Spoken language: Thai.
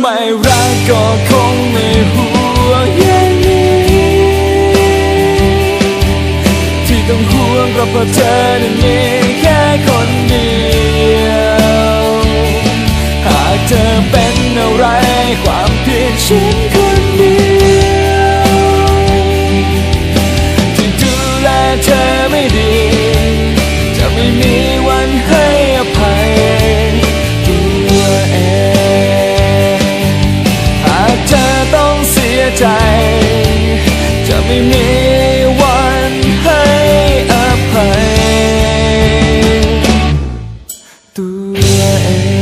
ไม่รักก็คงไม่ห่วงอย่างนี้ ที่ต้องห่วงเพราะเพราะเธอนั้นมีแค่คนเดียว หากเธอเป็นอะไรความผิดฉัน จ จะไม่มีวันให้อภัยตัวเอง